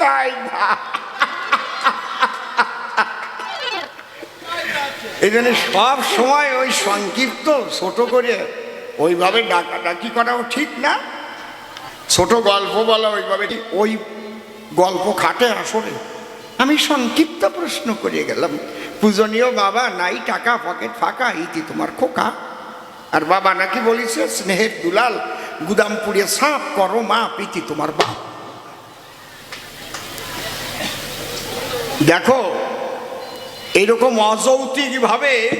তাই না? এই জন্য সব সময় ওই সংক্ষিপ্ত, ছোট করে ওইভাবে ডাকাডাকি করাও ঠিক না। ছোট গল্প বলা ওইভাবে ওই গল্প খাটে আসলে আমি সংক্ষিপ্ত প্রশ্ন করে গেলাম, পূজনীয় বাবা, নাই টাকা, পকেট ফাঁকা ইতি তোমার খোকা? আর বাবা নাকি বলিছে, স্নেহের দুলাল গুদাম পুড়িয়ে সাপ, করো মা প্রীতি তোমার বাপ? দেখো এইরকম অযৌক্তিকভাবে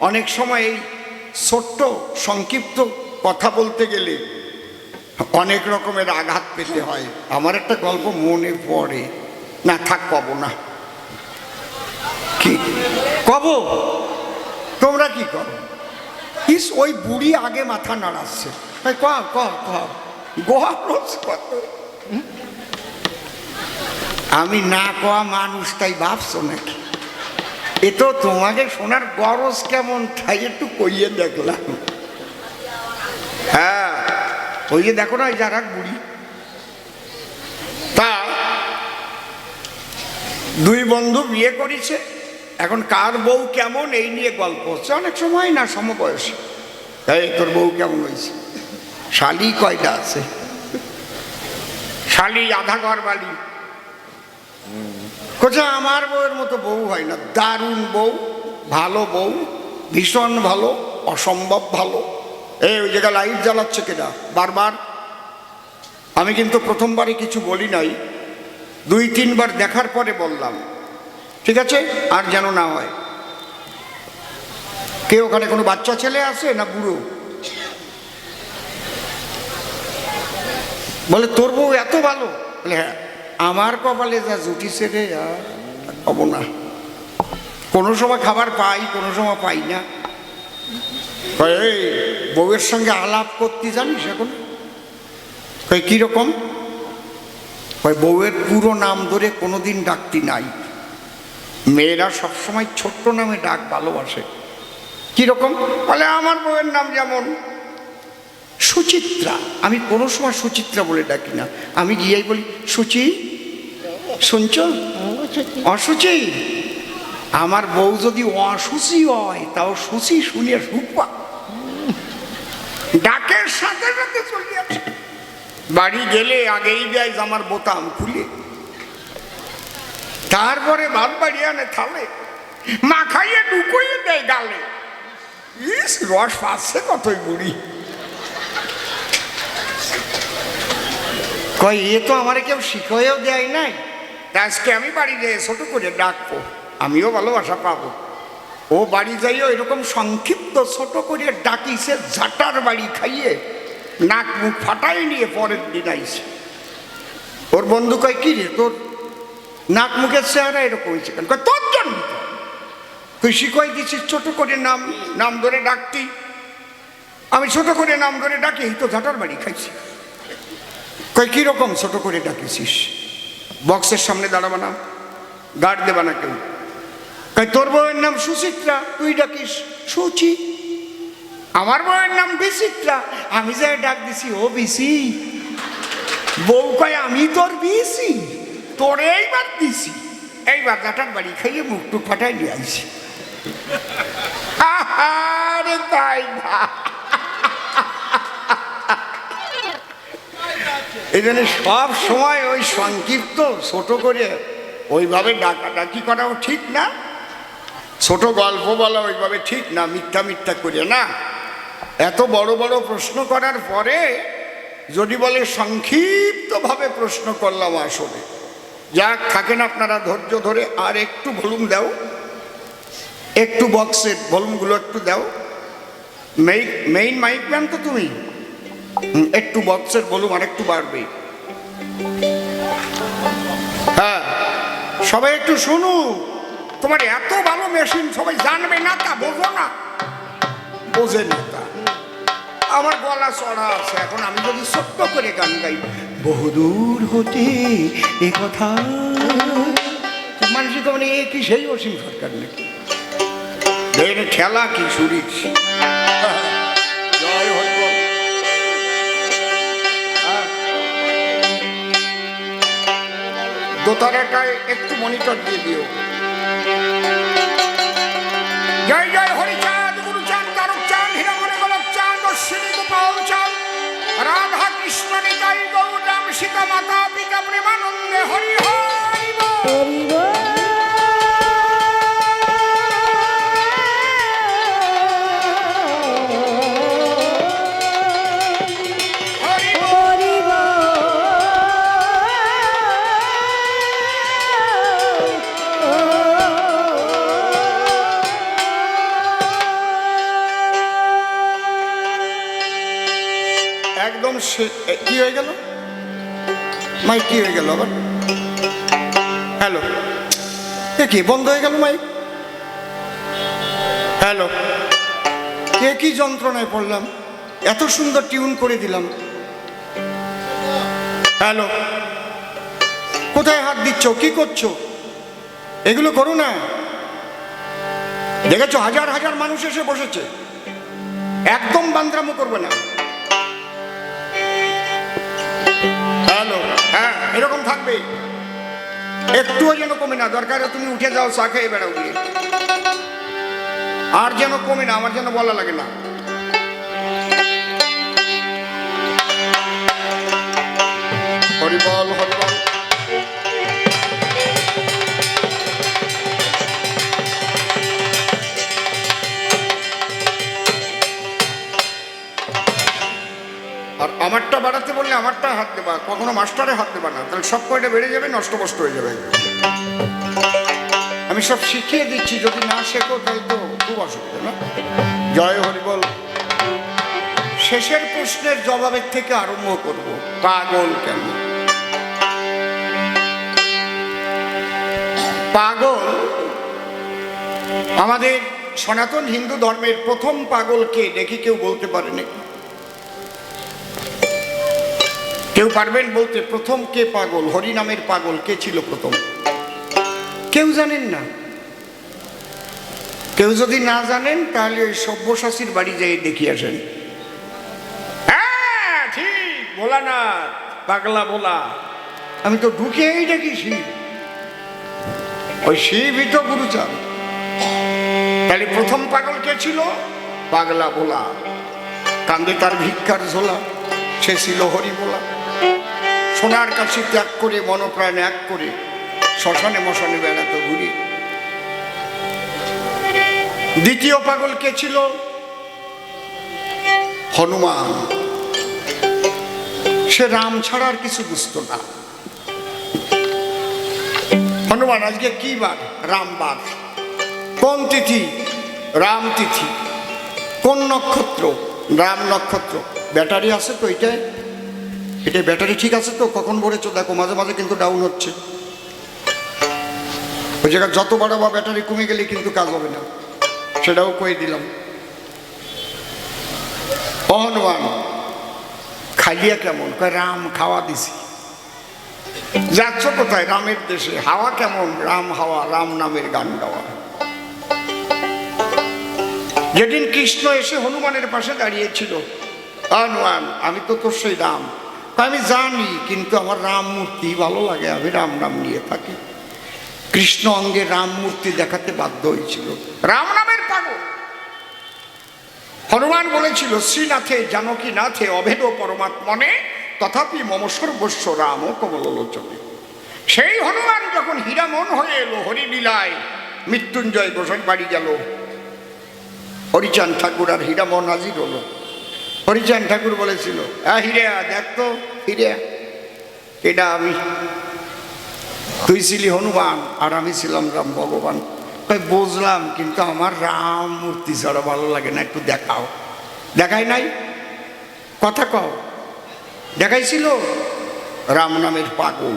অনেক সময় এই ছোট্ট, সংক্ষিপ্ত কথা বলতে গেলে অনেক রকমের আঘাত পেতে হয়। আমার একটা গল্প মনে পড়ে। না, থাক কব না। কি? কব তোমরা কি করো? ইস, ওই বুড়ি আগে মাথা নাড়াচ্ছে। এই ক ক ক গোয়া হুম? আমি না কোয়া মানুষ, তাই ভাবছ নাকি এ তো তোমাকে শোনার গরজ কেমন, তাই একটু কইয়ে দেখলাম। হ্যাঁ ওই যে দেখো না যারা বুড়ি। তা, দুই বন্ধু বিয়ে করেছে। এখন কার বউ কেমন, এই নিয়ে গল্প হচ্ছে। অনেক সময় না, সমবয়সী। এই, তোর বউ কেমন হয়েছে? শালি কয়টা আছে? শালি আধা ঘর বালি। কোথা আমার বউয়ের মতো বউ হয় না। দারুণ বউ, ভালো বউ, ভীষণ ভালো, অসম্ভব ভালো। এই ওই জায়গায় লাইট জ্বালাচ্ছে কেনা বারবার। আমি কিন্তু প্রথমবারে কিছু বলি নাই। দুই, তিনবার দেখার পরে বললাম। ঠিক আছে? আর যেন না হয়। কে, ওখানে কোনো বাচ্চা ছেলে আছে না বুড়ো? বলে, তোর বউ এত ভালো? বলে হ্যাঁ। আমার কপালে যা জুটিছে রে হব না। কোনো সময় খাবার পাই, কোনো সময় পাই না। এই বউয়ের সঙ্গে আলাপ করতে জানিস এখন? কয় কীরকম বউয়ের পুরো নাম ধরে কোনোদিন ডাকতি নাই। মেয়েরা সবসময় ছোট্ট নামে ডাক ভালোবাসে। কীরকম বলে, আমার বউয়ের নাম যেমন সুচিত্রা। আমি কোনো সময় সুচিত্রা বলে ডাকি না। আমি গিয়েই বলি, সুচি শুনছ? অসুচি আমার বউ যদি অসুচি হয়, তাও সুচি শুনিয়ে সুপা ডাকের সাথে সাথে চলে আসে বাড়ি গেলে আগেই দেয় আমার বোতাম খুলে। তারপরে ভাত বাড়ি আনে থালে। মাখাইয়ে ঢুকইয়ে দেয় গালে ইস, রস পাচ্ছে কতই বুড়ি। কয়, এ তো আমার কেউ শিখয়েও দেয় নাই। তা আজকে আমি বাড়ি যেয়ে ছোট করে ডাকবো, আমিও ভালোবাসা পাবো। ও বাড়ি যাইও এরকম সংক্ষিপ্ত ছোট করে ডাকিছে ঝাঁটার বাড়ি খাইয়ে নাক মুখ ফাটাই নিয়ে পরের দিন আইছে ওর বন্ধু কয়, কি রে তোর নাক মুখের চেহারা এরকম হয়েছে কেন? তোর জন্য। তুই শিখই দিছিস ছোট করে নাম নাম ধরে ডাকতি। আমি ছোট করে নাম ধরে ডাকি তো ঝাঁটার বাড়ি খাইছি। কয় কীরকম ছোট করে ডাকেছিস? বক্সের সামনে দাঁড়াবা না। গার্ড দেবা না কেউ। কয়, তোর বউয়ের নাম সুচিত্রা? তুই ডাকিস, সুচি। আমার বউয়ের নাম বিচিত্রা। আমি যে ডাক দিছি, ও বিসি বউ কয়, আমি তোর বিসি তোরে এইবার দিছি। এইবার গাটার বাড়ি খাইয়ে মুখ টুক ফাটাই নিয়ে আইছি। আরে তাই না। এই জন্য সব সময় ওই সংক্ষিপ্ত, ছোট করে ওইভাবে ডাকাডাকি করাও ঠিক না। ছোট গল্প বলা ওইভাবে ঠিক না, মিথ্যা মিথ্যা করে না। এত বড় বড় প্রশ্ন করার পরে যদি বলে সংক্ষিপ্তভাবে প্রশ্ন করলাম আসলে, যাক থাকেন আপনারা ধৈর্য ধরে, আর একটু ভলুম দাও। একটু বক্সের ভলুমগুলো একটু দাও। মেইন মাইক ম্যান তো তুমি? একটু বক্সের বলুম আর একটু বাড়বে। হ্যাঁ সবাই একটু শুনু। তোমার এত ভালো মেশিন, সবাই জানবে না তা, বোঝো না। বোঝে না তা। আমার গলা চড়া আছে, এখন আমি যদি ছোট্ট করে গান গাই। বহুদূর হতে এ কথা। মানুষ মানে এ কি সেই অসীম সরকার নাকি? ঠেলা কি সুরির? দোতারাটায় একটু মনিটর দিয়ে দিও। জয় জয়, হরিচাঁদ, গুরুচাঁদ তারক চাঁদ হীরামণি গোলক চাঁদ অশ্বিনী, গোপাল চাঁদ রাধা কৃষ্ণ নিতাই গৌরাম সীতা মাতা পিতা প্রেমানন্দে হরি হরি। সে- কি হয়ে গেল? মাইক কি হয়ে গেল আবার? হ্যালো। এ কি, বন্ধ হয়ে গেল মাইক? হ্যালো। এ কি যন্ত্রণায় পড়লাম? এত সুন্দর টিউন করে দিলাম। হ্যালো। কোথায় হাত দিচ্ছ? কি করছ? এগুলো করো না। দেখেছ, হাজার হাজার মানুষ এসে বসেছে। একদম বান্দ্রামো করবে না। হ্যালো হ্যাঁ এরকম থাকবে। একটুও যেন কমে না, দরকারে তুমি উঠে যাও, চা খেয়ে বেড়াও গিয়ে। আর যেন কমে না, আমার যেন বলা লাগে না। হরিবল হরিবল। আমারটা বাড়াতে বললে আমারটা হাত দেবা কখনো মাস্টারে হাত দেবা না। তাহলে সব কয়টা বেড়ে যাবে নষ্ট কষ্ট হয়ে যাবে। আমি সব শিখিয়ে দিচ্ছি, যদি না শেখো তাহলে তো খুব অসুবিধা, না? জয় হরিবল শেষের প্রশ্নের জবাবের থেকে আরম্ভ করব। পাগল কেন? পাগল আমাদের সনাতন হিন্দু ধর্মের প্রথম পাগলকে দেখি কেউ বলতে পারে কেউ পারবেন বলতে প্রথম কে পাগল? হরিনামের পাগল, কে ছিল প্রথম? কেউ জানেন না। কেউ যদি না জানেন, তাহলে ওই সব্যসাচীর বাড়ি যাই দেখি আসেন। হ্যাঁ ঠিক বলা না পাগলা বলা আমি তো ঢুকেই দেখি শিব ওই শিবই তো গুরুচান তাহলে প্রথম পাগল কে ছিল? পাগলা বলা কান্দে তার ভিক্ষার ঝোলা। সে ছিল হরি বলা সোনার কাছে ত্যাগ করে, মনপ্রাণ এক করে, শ্মশানে মশানে বেড়াতো ঘুরি। দ্বিতীয় পাগল কে ছিল? হনুমান। সে রাম ছাড়া আর কিছু বুঝতো না। হনুমান, আজকে কি বার? রামবার কোন তিথি? রাম তিথি। কোন নক্ষত্র? রাম নক্ষত্র। ব্যাটারি আছে তো এটাই? এটা ব্যাটারি ঠিক আছে তো? কখন ভরেছো? দেখো, মাঝে মাঝে কিন্তু ডাউন হচ্ছে। ওই জায়গায় যত বড় বা ব্যাটারি কমে গেলে কিন্তু কাজ হবে না। সেটাও কয়ে দিলাম। ও হনুমান খাইলিয়া কেমন? কয়, রাম, খাওয়া দিছি। যাচ্ছ কোথায়? রামের দেশে। হাওয়া কেমন? রাম হাওয়া, রাম নামের গান গাওয়া। যেদিন কৃষ্ণ এসে হনুমানের পাশে দাঁড়িয়েছিল হনুমান আমি তো তোর সেই রাম। আমি জানি, কিন্তু আমার রাম মূর্তি ভালো লাগে, আমি রাম নাম নিয়ে থাকি। কৃষ্ণ অঙ্গে রাম মূর্তি দেখাতে বাধ্য হয়েছিল। রাম নামের পাগল। হনুমান বলেছিল, শ্রীনাথে জানকী নাথে অভেদ পরমাত্মনে, তথাপি মম সর্বস্ব রাম কমলোচনে। সেই হনুমান যখন হীরামন হয়ে এলো, হরিলীলায় মৃত্যুঞ্জয় গোসাই বাড়ি গেল। হরিচাঁদ ঠাকুর আর হীরামন হাজির হলো। হরিচাঁদ ঠাকুর বলেছিল হিরেয়া, দেখ তো, হিরেয়া, এটা আমি। তুই ছিলি হনুমান, আর আমি ছিলাম রাম ভগবান। বুঝলাম, কিন্তু আমার রাম মূর্তি ছাড়া ভালো লাগে না, একটু দেখাও। দেখাই নাই? কথা কও। দেখাইছিল? রাম নামের পাগল।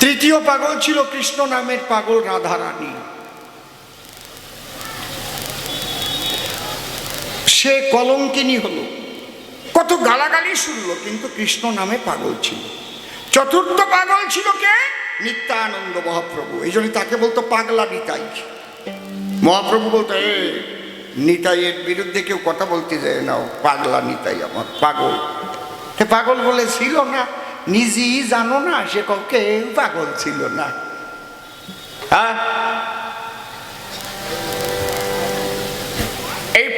তৃতীয় পাগল ছিল কৃষ্ণ নামের পাগল রাধারানী। সে কলঙ্কিনী হলো। কত গালাগালি শুনলো, কিন্তু কৃষ্ণ নামে পাগল ছিল। চতুর্থ পাগল ছিল কে? নিত্যানন্দ মহাপ্রভু। এই জন্য তাকে বলতো পাগলা নিতাই। মহাপ্রভু বলতো, এ, নিতাইয়ের বিরুদ্ধে কেউ কথা বলতে যায় না পাগলা নিতাই আমার, পাগল। সে পাগল বলে ছিল না, নিজেই জানো না, সে কাউকে পাগল ছিল না। হ্যাঁ?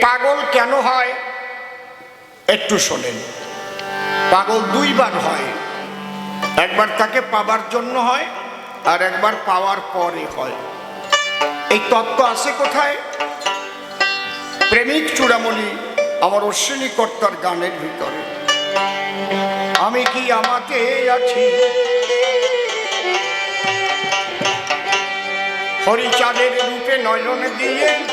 পাগল কেন হয়? একটু শোনেন। পাগল দুইবার হয়। একবার তাকে পাবার জন্য হয় আর একবার পাওয়ার পরে হয়। এই তত্ত্ব আছে কোথায়? প্রেমিক চূড়ামণি আমার অশ্বিনী কর্তার গানের ভিতরে। আমি কি আমাকে আছি? হরিচাঁদের রূপে নয়ন দিয়ে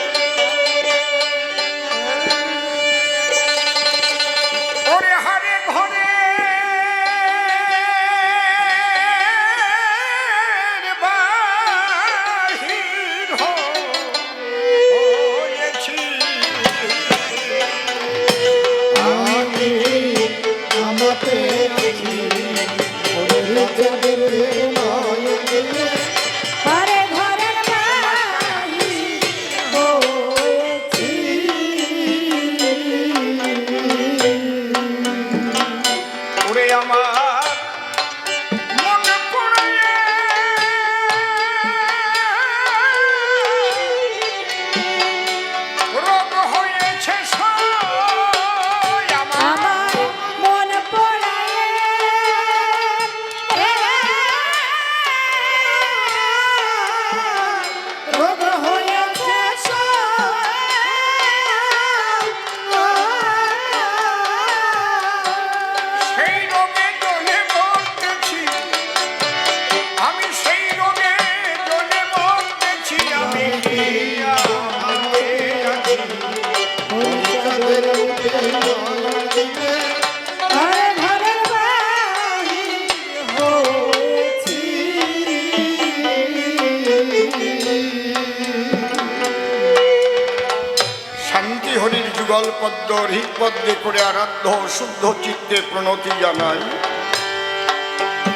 শুদ্ধ চিত্তে প্রণতি জানাই।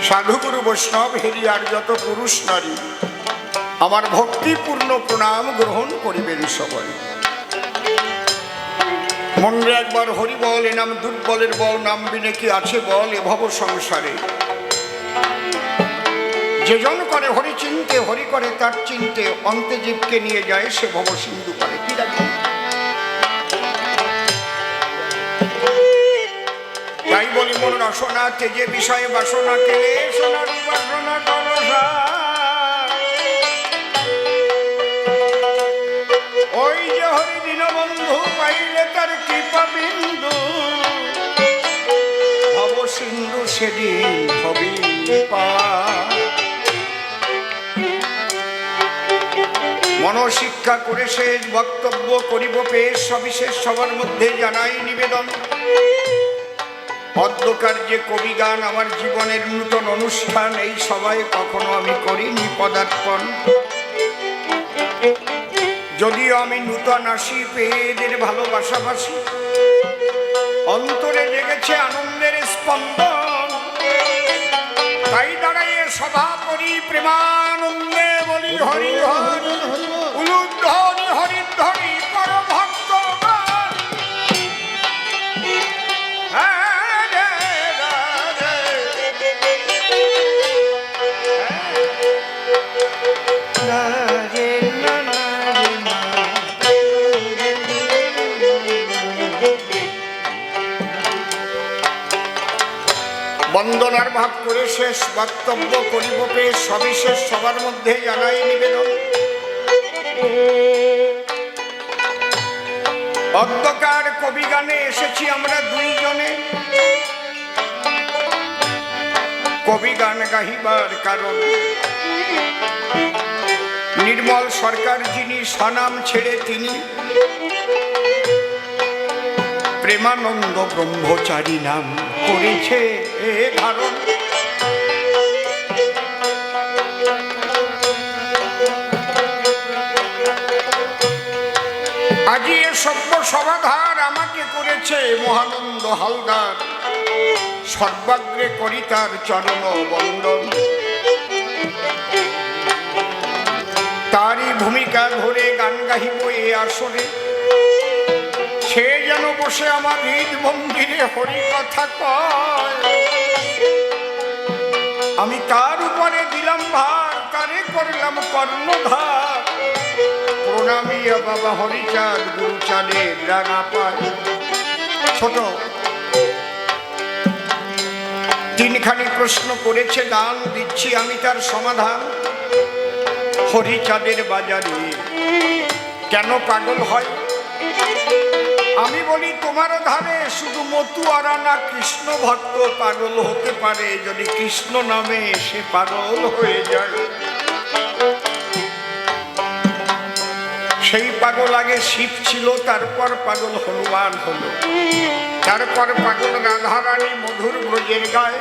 সাধুগুরু বৈষ্ণব, হেরিয়ার যত পুরুষ নারী, আমার ভক্তিপূর্ণ প্রণাম গ্রহণ করিবেন সবাই। মনে একবার হরি বল, এ নাম দুর্বলের বল, নাম বিনে কি আছে বল, এ ভব সংসারে। যেজন করে হরি চিনতে, হরি করে তার চিনতে, অন্তে জীবকে নিয়ে যায় সে ভব সিন্ধু করে। কি রাখবেন তাই বলি মন রসনা, তেজে বিষয়ে বাসনা কেলে সোনার বাসনা করসা ওই যে হরি দীনবন্ধু পাইলে তার কৃপা বিন্দু। ভব সিন্ধু সেদিন হবি মনশিক্ষা করে শেষ বক্তব্য করিব পেশ, সবিশেষ সবার মধ্যে জানাই নিবেদন। অধ্যকার যে কবি গান আমার জীবনের নূতন অনুষ্ঠান, এই সবাই কখনো আমি করিনি পদার্পণ। যদিও আমি নূতন আসি পেয়েদের ভালোবাসাবাসি অন্তরে লেগেছে আনন্দের স্পন্দন। তাই দাঁড়াইয়ে সভা করি প্রেমানন্দে বলি, হরি হরি, উলুধ্বনি, হরিধ্বনি। বন্দনার ভাব করে শেষ বক্তব্য করিব সবিশেষ সবার মধ্যে জানাই নিবেদন। অধ্যকার কবি গানে এসেছি আমরা দুইজনে। কবি গান গাহিবার কারণ। নির্মল সরকার যিনি স্বনাম ছেড়ে তিনি। প্রেমানন্দ ব্রহ্মচারী নাম। করেছে ধারণ। আজি এ সভ্য সমাধার আমাকে করেছে মহানন্দ হালদার। সর্বাগ্রে করি তার চরণ বন্দন। তারই ভূমিকা ধরে গান গাহিব এ আসরে। সে যেন বসে আমার হৃদ মন্দিরে হরি কথা আমি তার উপরে দিলাম ভার, কারে করলাম কর্ণধার? প্রণামী বাবা হরিচাঁদ, গুরুচাঁদের রাঙা পায় ছোট। তিনখানি প্রশ্ন করেছে দান দিচ্ছি আমি তার সমাধান। হরিচাঁদের বাজারে কেন পাগল হয় আমি বলি, তোমার ধারে শুধু মতুয়ারা না কৃষ্ণ ভক্ত পাগল হতে পারে। যদি কৃষ্ণ নামে সে পাগল হয়ে যায়। সেই পাগল আগে শিব ছিল, তারপর পাগল হনুমান হলো। তারপর পাগল রাধারানী মধুর ব্রজের গায়ে।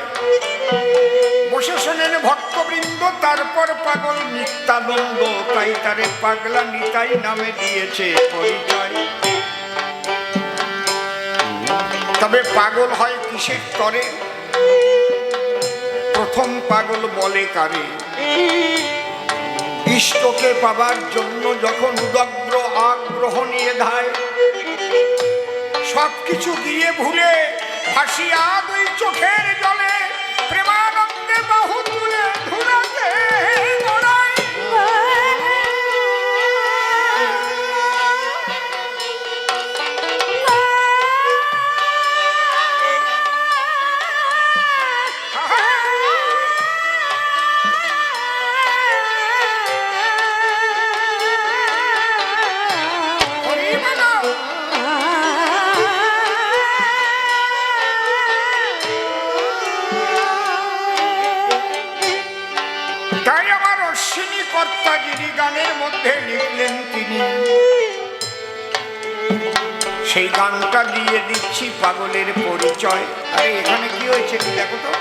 বসে শোনেন ভক্তবৃন্দ, তারপর পাগল নিত্যানন্দ। তাই তারে পাগলা নিতাই নামে দিয়েছে পরিচয়। তবে পাগল হয় কিসের তরে? প্রথম পাগল বলে কারে? ইষ্টকে পাবার জন্য যখন উদগ্র আগ্রহ নিয়ে ধায়, সবকিছু গিয়ে ভুলে ভাসিয়া দুই চোখের জলে প্রেমানন্দে গানের মধ্যে লিখলেন তিনি। সেই গানটা দিয়ে দিচ্ছি পাগলের পরিচয়। আরে, এখানে কি হয়েছে কি দেখো তো?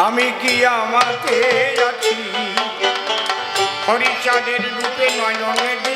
আমি কি আমাকে আছি হরিচাঁদের রূপে নয়নে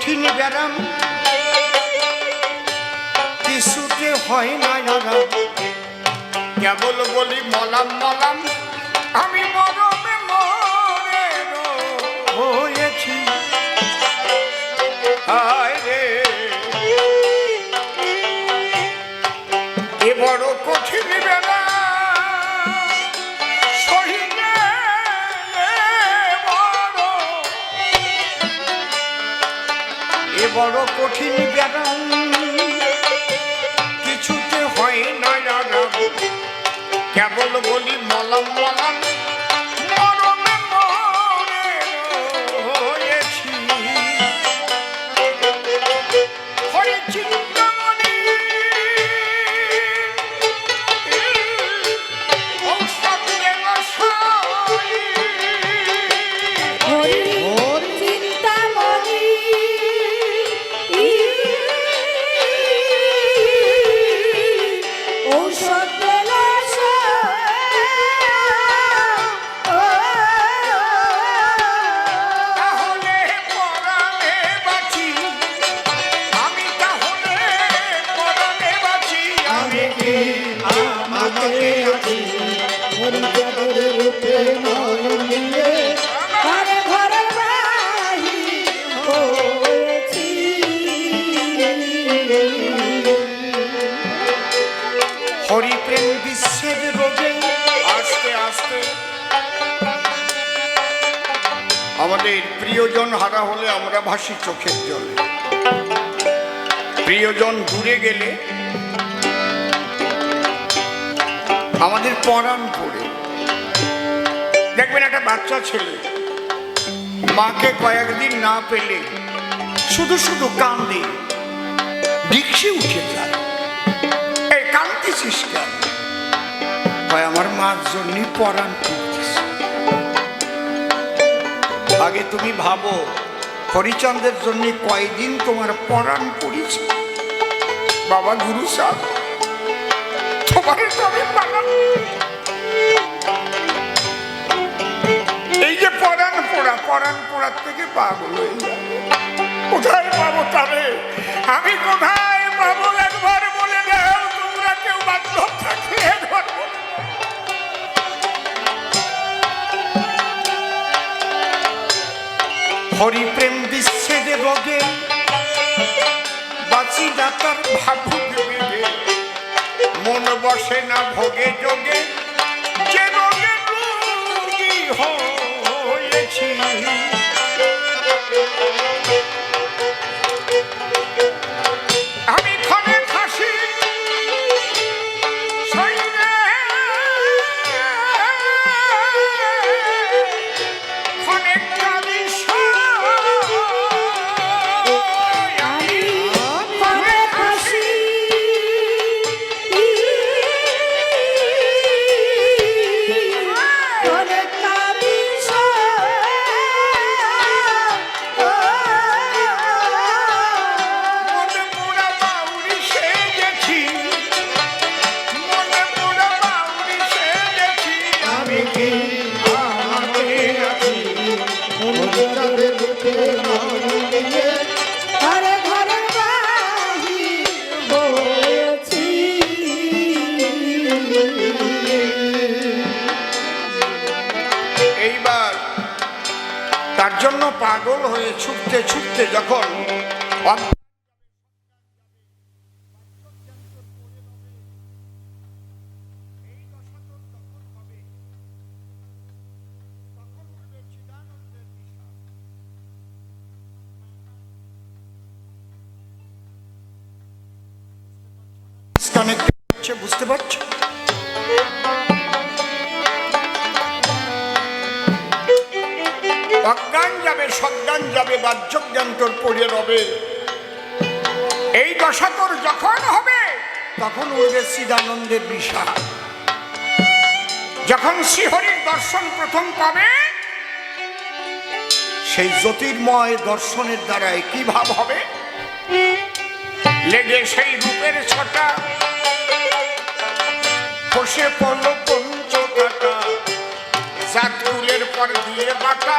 কঠিন ব্যারাম। কিছুতে হয় না কেবল বলি মলাম মলাম। এ বড় কঠিন বেলা কিছুতে হয় না। কেবল বলি মলম মলম। আমাকে আছি বিশ্বের রোগে আস্তে আস্তে আমাদের প্রিয়জন হারা হলে আমরা ভাসি চোখের জলে। প্রিয়জন দূরে গেলে আমাদের পরাণ পড়ে। দেখবেন একটা বাচ্চা ছেলে, মাকে কয়েকদিন না পেলে শুধু শুধু কান্দে ডিক্সি উঠে যায়। এই কাঁদতেছিস কেন? হয় আমার মার জন্য পরাণ করতেছে আগে তুমি ভাবো হরিচন্দ্রের জন্য কয়দিন তোমার পরাণ পড়েছে? বাবা গুরু সাহ তোমার তো আমি এই যে পরাণ পোড়া, পরাণ পোড়ার থেকে পাগল হয়ে কোথায় পাবো তারে? আমি কোথায় পাবো একবার বলে দাও তোমরা কেউ বান্ধব থাকলে। হরিপ্রেম বিচ্ছেদে রোগে, বাঁচি যাতার ভাবুক বেগে মন বসে না ভোগে যোগে। হচ্ছে, বুঝতে পারছ? অজ্ঞান যাবে সজ্ঞান যাবে বাহ্যজ্ঞান তোর পড়ে রবে। এই দশা তোর যখন হবে তখন উঠবে চিদানন্দের বিষাদ। যখন শ্রীহরির দর্শন প্রথম পাবে সেই জ্যোতির্ময় দর্শনের দ্বারাই কি ভাব হবে? লেগে সেই রূপের ছটা খসে পড়ল পঞ্চকাটা। জাতকুলের পর দিয়ে বাটা।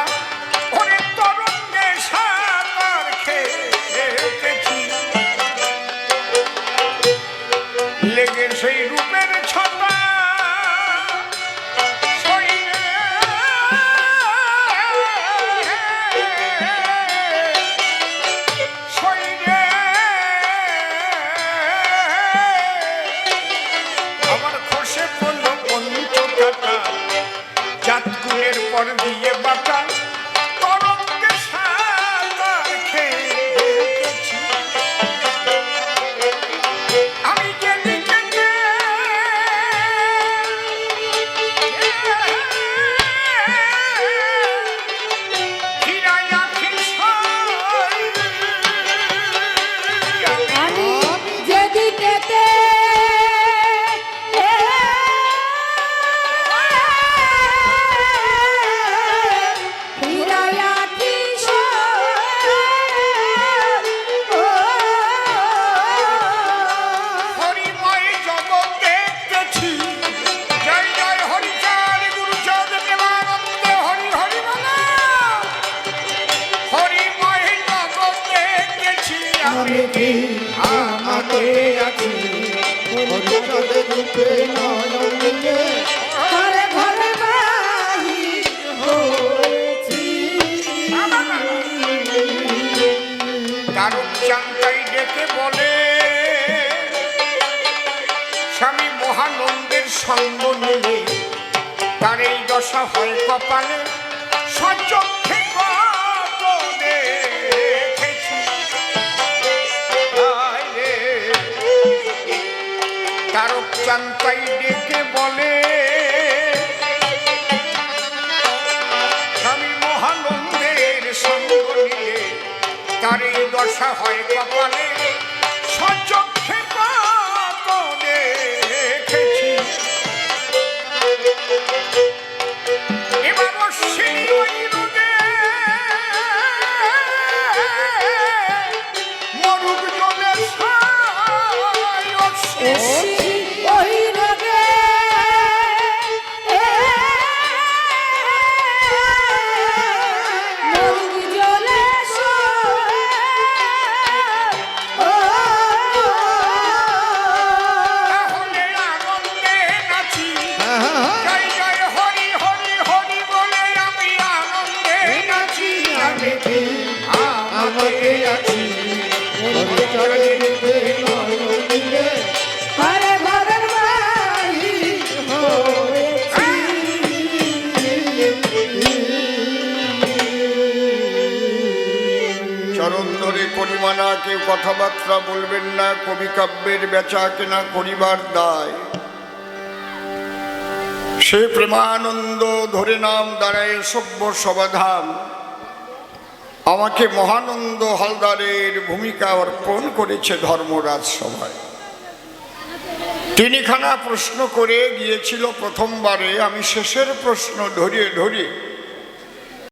ডেকে বলে স্বামী মহানন্দের সঙ্গ নিলে তার দশা হয় কপালে। কেউ কথাবার্তা বলবেন না, কবি কাব্যের বেচা কেনা করিবার দায়। সে প্রেমানন্দ ধরে নাম দাঁড়ায় সভ্য সমাধান। আমাকে মহানন্দ হালদারের ভূমিকা অর্পণ করেছে ধর্মরাজ সভায়। তিনিখানা প্রশ্ন করে গিয়েছিল প্রথমবারে, আমি শেষের প্রশ্ন ধরিয়ে ধরিয়ে